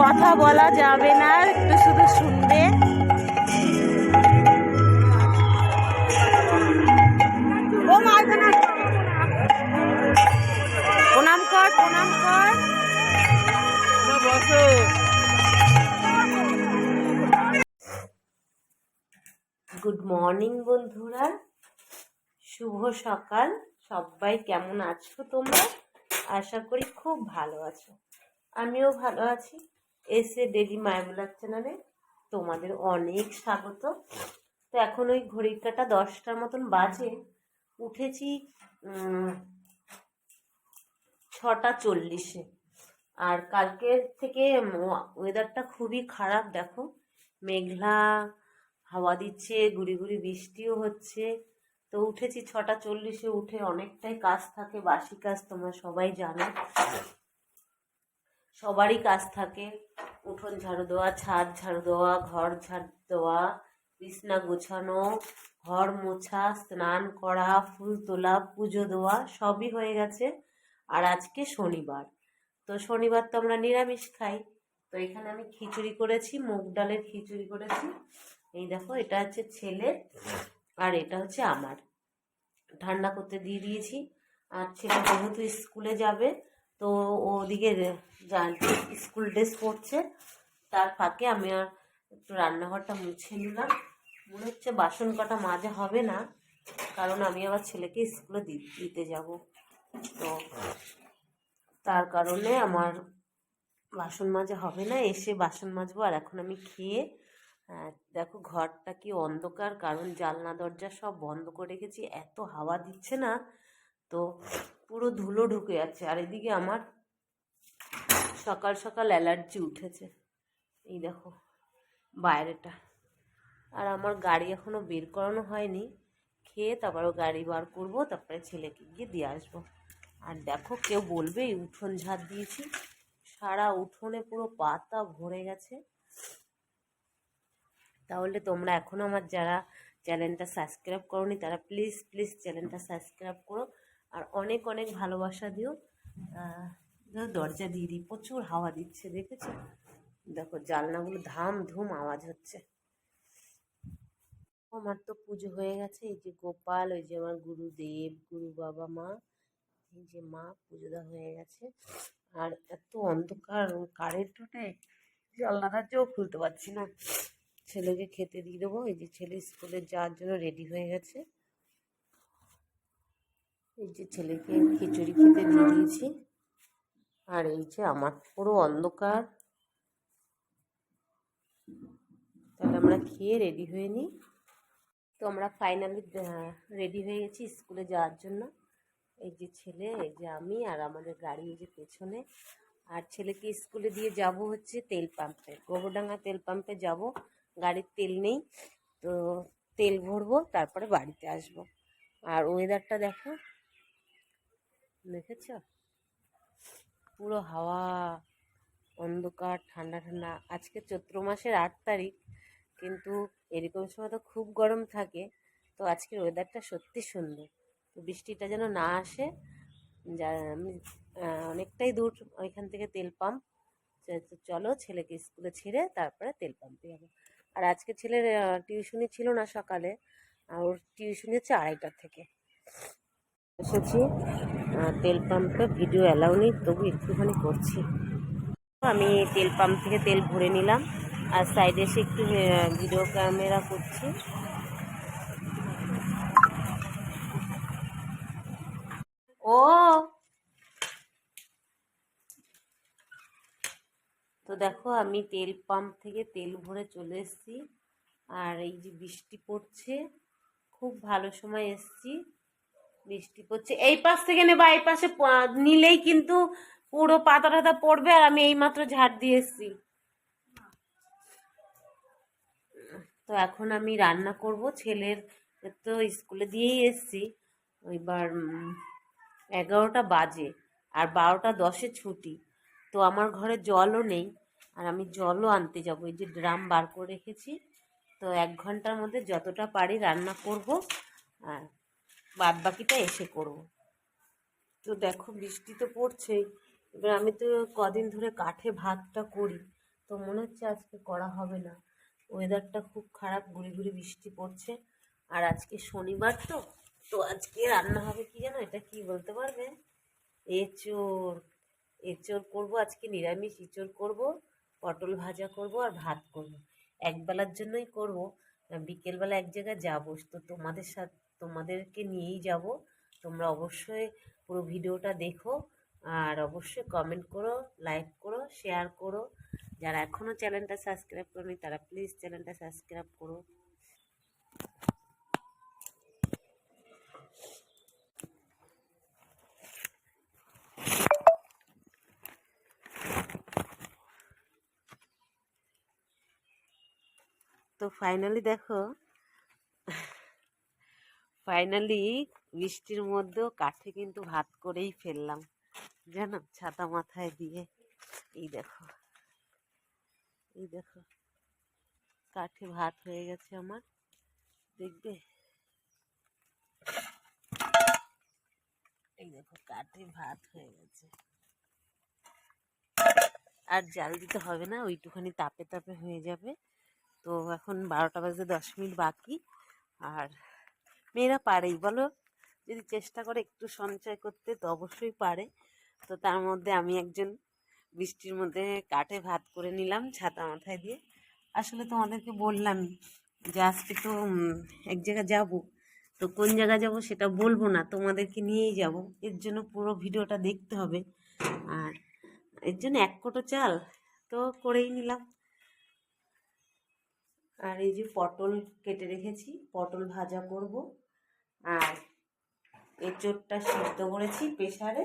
কথা বলা যাবে না। মর্নিং বন্ধুরা। শুভ সকাল। সবাই কেমন আছো তোমরা? আশা করি খুব ভালো আছো। আমিও ভালো আছি। এসে ডেলি মায়াবুলার চ্যানেলে তোমাদের অনেক স্বাগত। তো এখন ওই ঘড়ির কাটা দশটার মতন বাজে। উঠেছি ছটা চল্লিশে। আর কালকের থেকে ওয়েদারটা খুবই খারাপ, দেখো। মেঘলা হাওয়া দিচ্ছে, গুড়ি গুড়ি বৃষ্টিও হচ্ছে। তো উঠেছি ছটা চল্লিশে, উঠে অনেকটাই কাজ থাকে, বাসি কাজ তোমরা সবাই জানো। সবারই কাজ থাকে, উঠোন ঝাড়ু দেওয়া, ছাদ ঝাড়ু দেওয়া, ঘর ঝাড়ু দেওয়া, বিছনা গোছানো, ঘর মোছা, স্নান করা, ফুল তোলা, পুজো দেওয়া, সবই হয়ে গেছে। আর আজকে শনিবার। তো শনিবার তো আমরা নিরামিষ খাই। তো এখানে আমি খিচুড়ি করেছি, মুগ ডালের খিচুড়ি করেছি। এই দেখো, এটা হচ্ছে ছেলে আর এটা হচ্ছে আমার। ঠান্ডা করতে দিয়ে দিয়েছি। আর ছেলে যেহেতু স্কুলে যাবে, তো ওদিকে স্কুল ড্রেস পরছে, তার ফাঁকে আমি আর একটু রান্নাঘরটা মুছে নিলাম। মনে হচ্ছে বাসন কটা মাজা হবে না, কারণ আমি আবার ছেলেকে স্কুলে দিতে যাব। তো তার কারণে আমার বাসন মাজা হবে না, এসে বাসন মাজবো আর এখন আমি খেয়ে দেখো ঘরটা কি অন্ধকার? কারণ জানলা, দরজা সব বন্ধ করে রেখেছি। এত হাওয়া দিচ্ছে না, তো পুরো ধুলো ঢুকে যাচ্ছে। আর এদিকে আমার সকাল সকাল অ্যালার্জি উঠেছে। এই দেখো, বাইরেটা। আর আমার গাড়ি এখনও বের করানো হয়নি। খেয়ে তারপরে গাড়ি বার করব, তারপরে ছেলেকে গিয়ে দিয়ে আসব। আর দেখো কেউ বলবে উঠোন ঝাড় দিয়েছি। সারা উঠোনে পুরো পাতা ভরে গেছে। তাহলে তোমরা এখনও আমার যারা চ্যানেলটা সাবস্ক্রাইব করোনি, তারা প্লিজ প্লিজ চ্যানেলটা সাবস্ক্রাইব করো। আর অনেক অনেক ভালোবাসা দিও। দরজা দিয়ে দিই, প্রচুর হাওয়া দিচ্ছে, দেখেছ? দেখো জানলাগুলো ধাম ধুম আওয়াজ হচ্ছে। আমার তো পুজো হয়ে গেছে, এই যে গোপাল, ওই যে আমার গুরুদেব, গুরু বাবা, মা, এই যে মা পুজো দেওয়া হয়ে গেছে। আর এত অন্ধকার, কারেন্ট উঠে জানলাটা চোখ খুলতে পারছি না। ছেলেকে খেতে দিয়ে দেবো। এই যে ছেলে স্কুলে যাওয়ার জন্য রেডি হয়ে গেছে। এই যে ছেলেকে খিচুড়ি খেতে দিয়ে দিয়েছি। আর এই যে আমার পুরো অন্ধকার। তাহলে আমরা খেয়ে রেডি হয়ে নিই। তো আমরা ফাইনালি রেডি হয়ে গেছি স্কুলে যাওয়ার জন্য। এই যে ছেলে, এই যে আমি আর আমাদের গাড়ি এই যে পেছনে। আর ছেলেকে স্কুলে দিয়ে যাব হচ্ছে তেল পাম্পে। গোবরডাঙ্গা তেল পাম্পে যাব। গাড়ির তেল নেই, তো তেল ভরবো, তারপরে বাড়িতে আসব। আর ওয়েদারটা দেখো, দেখেছ? পুরো হাওয়া, অন্ধকার, ঠান্ডা ঠান্ডা। আজকে চৈত্র মাসের আট তারিখ, কিন্তু এরকম সময় তো খুব গরম থাকে, তো আজকের ওয়েদারটা সত্যি সুন্দর। তো বৃষ্টিটা যেন না আসে, যা আমি অনেকটাই দূর ওইখান থেকে তেল পাম্প। চলো ছেলেকে স্কুলে ছেড়ে তারপরে তেল পাম্পে যাব। আর আজকে ছেলের টিউশনি ছিল না সকালে, আর ওর টিউশনি হচ্ছে আড়াইটার থেকে। এসেছি তেল পাম্পে ভিডিও অ্যালাউ নেই, তবু একটুখানি করছি। আমি তেল পাম্প থেকে তেল ভরে নিলাম, আর সাইডে এসে একটু ভিডিও ক্যামেরা করছি। ও তো দেখো, আমি তেল পাম্প থেকে তেল ভরে চলে এসেছি। আর এই যে বৃষ্টি পড়ছে, খুব ভালো সময় এসেছি। বৃষ্টি পড়ছে। এই পাশ থেকে নেবা, এই পাশে নিলেই কিন্তু পুরো পাতা টাতা পড়বে আর আমি এইমাত্র ঝাড় দিয়ে এসেছি। তো এখন আমি রান্না করব। ছেলের তো স্কুলে দিয়েই এসেছি। এবার এগারোটা বাজে আর বারোটা দশে ছুটি। তো আমার ঘরে জলও নেই আর আমি জলও আনতে যাব। এই যে ড্রাম বার করে রেখেছি। তো এক ঘণ্টার মধ্যে যতটা পারি রান্না করব আর বাদ বাকিটা এসে করব। তো দেখো বৃষ্টি তো পড়ছেই। এবার আমি তো কদিন ধরে কাঠে ভাতটা করি, তো মনে হচ্ছে আজকে করা হবে না। ওয়েদারটা খুব খারাপ, গুড়ি গুড়ি বৃষ্টি পড়ছে। আর আজকে শনিবার তো তো আজকে রান্না হবে কি জানো? এটা কি বলতে পারবে? এঁচোড়। এঁচোড় করব, আজকে নিরামিষ এঁচোড় করব, পটল ভাজা করব আর ভাত করব। একবেলার জন্যই করব বিকেলবেলা এক জায়গায় যাব। তো তোমাদের সাথে, তোমাদেরকে নিয়েই যাব। তোমরা অবশ্যই পুরো ভিডিওটা দেখো আর অবশ্যই কমেন্ট করো লাইক করো শেয়ার করো। যারা এখনও চ্যানেলটা সাবস্ক্রাইব করোনি, তারা প্লিজ চ্যানেলটা সাবস্ক্রাইব করো। তো ফাইনালি দেখো ফাইনালি বৃষ্টির মধ্যেও কাঠে কিন্তু ভাত করেই ফেললাম, জানো? ছাতা মাথায় দিয়ে। এই দেখো এই দেখো, কাঠে ভাত হয়ে গেছে আমার, দেখবে? এই দেখো, কাঠে ভাত হয়ে গেছে। আর জাল দিতে হবে না, ওইটুখানি তাপে তাপে হয়ে যাবে। তো এখন বারোটা বাজে দশ মিনিট বাকি। আর মেয়েরা পারেই, বলো? যদি চেষ্টা করে একটু সঞ্চয় করতে, তো অবশ্যই পারে। তো তার মধ্যে আমি একজন বৃষ্টির মধ্যে কাঠে ভাত করে নিলাম ছাতা মাথায় দিয়ে। আসলে তোমাদেরকে বললাম যে আজকে তো এক জায়গায় যাব। তো কোন জায়গায় যাব সেটা বলব না, তোমাদেরকে নিয়েই যাব। এর জন্য পুরো ভিডিওটা দেখতে হবে। আর এর জন্য এক কোটো চাল তো করেই নিলাম। আর এই যে পটল কেটে রেখেছি, পটল ভাজা করব। আর এঁচোড়টা সিদ্ধ করেছি প্রেশারে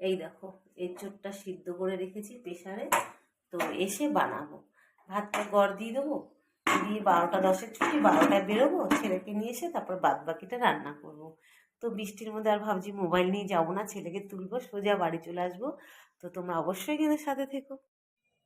এই দেখো, এঁচোড়টা সিদ্ধ করে রেখেছি প্রেশারে তো এসে বানাবো। ভাতটা গড় দিয়ে দেবো, দিয়ে বারোটা দশের ছুটি, বারোটায় বেরোবো, ছেলেকে নিয়ে এসে তারপর বাদ বাকিটা রান্না করব। তো বৃষ্টির মধ্যে আর ভাবছি মোবাইল নিয়ে যাব না, ছেলেকে তুলবো, সোজা বাড়ি চলে আসব। তো তোমরা অবশ্যই কিন্তু সাথে থেকো।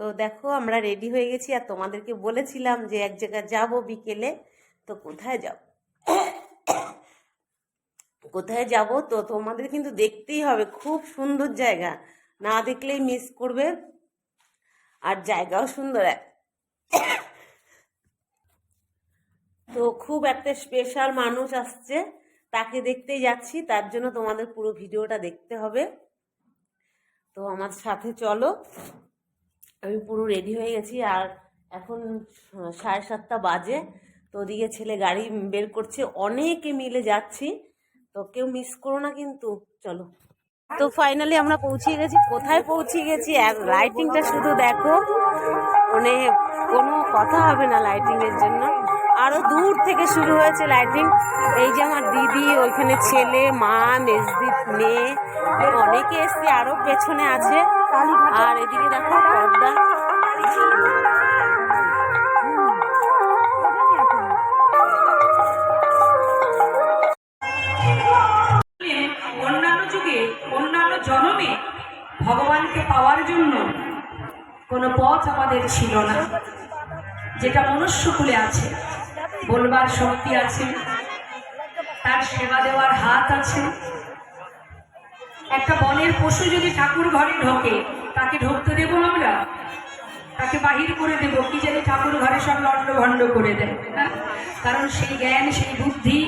তো দেখো আমরা রেডি হয়ে গেছি আর তোমাদেরকে বলেছিলাম যে এক জায়গায় যাব বিকেলে। তো কোথায় যাব? কোথায় যাব? তো তোমাদের কিন্তু দেখতেই হবে, খুব সুন্দর জায়গা। না দেখলেই মিস করবে। আর জায়গাও সুন্দর। তো খুব একটা স্পেশাল মানুষ আসছে, তাকে দেখতেই যাচ্ছি, তার জন্য তোমাদের পুরো ভিডিওটা দেখতে হবে। তো আমার সাথে চলো। আমি পুরো রেডি হয়ে গেছি আর এখন সাড়ে সাতটা বাজে। তো ওদিকে ছেলে গাড়ি বের করছে, অনেকে মিলে যাচ্ছি। তো কেউ মিস করো না কিন্তু, চলো। তো ফাইনালি আমরা পৌঁছে গেছি। কোথায় পৌঁছে গেছি? লাইটিংটা শুধু দেখো। মানে কোনো কথা হবে না লাইটিংয়ের জন্য। আরও দূর থেকে শুরু হয়েছে লাইটিং এই যে আমার দিদি, ওইখানে ছেলে, মা, মেজদি, মেয়ে, অনেকে এসছে আরও পেছনে আছে। আর এদিকে দেখো পর্দা অন্যান্য যুগে অন্যান্য জন্মে ভগবানকে পাওয়ার জন্য কোনো পথ আমাদের ছিল না। যেটা মনুষ্যকুলে আছে বলবার শক্তি আছে তার সেবা দেওয়ার হাত আছে একটা বনের পশু যদি ঠাকুর ঘরে ঢোকে তাকে ঢুকতে দেবো আমরা? তাকে বাহির করে দেব? কি জানি ঠাকুর ঘরে সব লন্ড ভণ্ড করে দেয়? কারণ সেই জ্ঞান সেই বুদ্ধি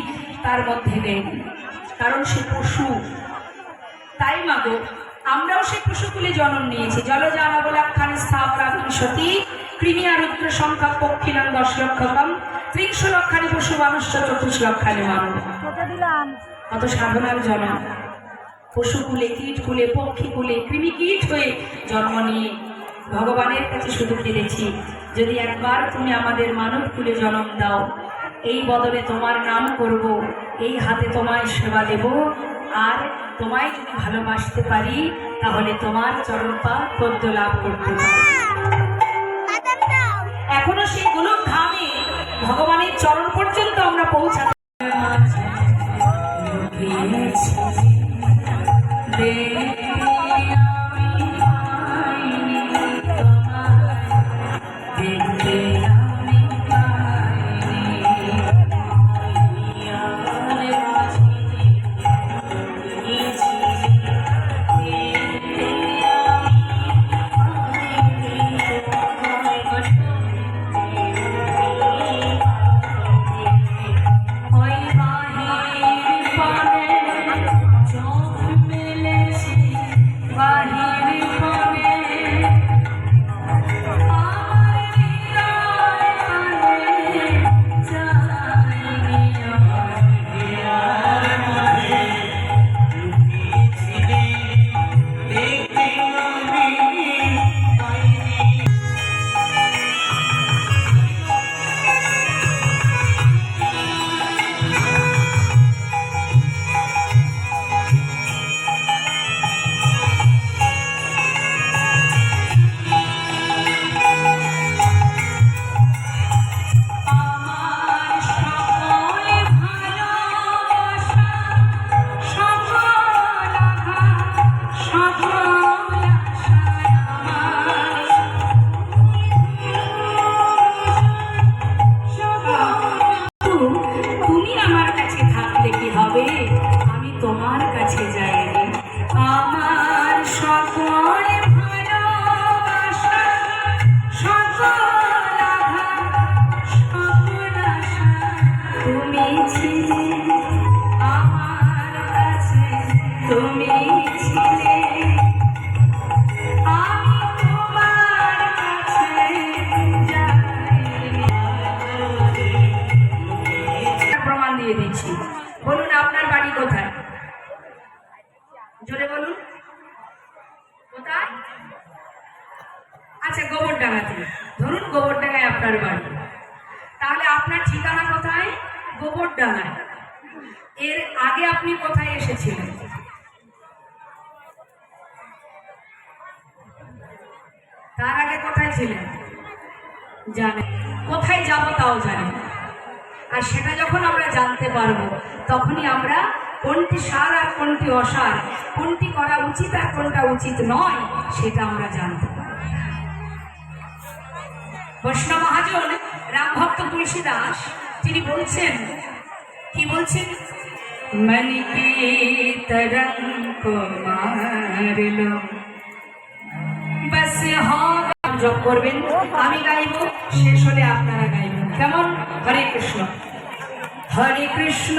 তার মধ্যে নেই। কারণ সে পশু। তাই মাগো আমরাও সেই পশুকুলে জন্ম নিয়েছি। জলজানা বলে একখানে স্থাপনা সতী কৃমি রুদ্র সংখ্যা পক্ষিনাম দশ লক্ষকম ত্রিংশ লক্ষানি পশু মানুষ চতুর্শ লক্ষানি মানুষ কত সাধনার জন্ম পশুকুলে কীটকুলে পক্ষীকুলে কৃমি কীট হয়ে জন্ম নিয়ে ভগবানের কাছে শুধু কেঁদেছি যদি একবার তুমি আমাদের মানব কুলে জন্ম দাও এই বদলে তোমার নাম করব এই হাতে তোমায় সেবা দেব। আর তোমায় যদি ভালোবাসতে পারি তাহলে তোমার চরণপা পদ্য লাভ করতে পারি এখনও সেই গোলক ধামে ভগবানের চরণ পর্যন্ত আমরা পৌঁছাতে জোরে বলুন। কোথায়? আচ্ছা গোবরডাঙ্গাতে। ধরুন গোবর ডাঙায় আপনার বাড়ি। তাহলে আপনার ঠিকানা কোথায়? গোবরডাঙ্গায়। এর আগে আপনি কোথায় এসেছিলেন? তার আগে কোথায় ছিলেন? জানে কোথায় যাব তাও জানেন। আর সেটা যখন আমরা জানতে পারব, তখনই আমরা কোনটি সার আর কোনটি অসার? কোনটি করা উচিত আর কোনটা উচিত নয়, সেটা আমরা জানতে বৈষ্ণব মহাজন রামভক্ত তুলসী দাস তিনি বলছেন, কি বলছেন? মন কি জপ করবেন, আমি গাইব, শেষ হলে আপনারা গাইবেন। কেমন? হরে কৃষ্ণ। হরে কৃষ্ণ।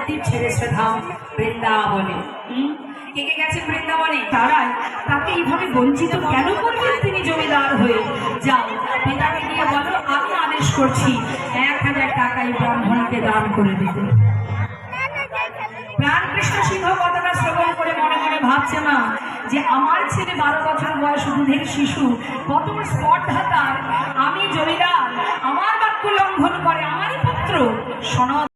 নবদ্বীপ ছেড়ে শ্রীধাম বৃন্দাবনে? কে কে গেছে বৃন্দাবনে? তারাই। তাকে এইভাবে বঞ্চিত কেন করবেন তিনি জমিদার হয়ে? যাও, পিতাকে গিয়ে বলো, আমি আদেশ করছি, এক হাজার টাকাই ব্রাহ্মণকে দান করে দিতে। প্রাণ কৃষ্ণ সিংহ কথাটা শ্রবণ করে মনে মনে ভাবছে না যে আমার ছেলে বারো বছর বয়স দুধের শিশু, কত স্পর্ধা তার। আমি জমিদার, আমার বাক্য লঙ্ঘন করে, আমারই পুত্র। সনদ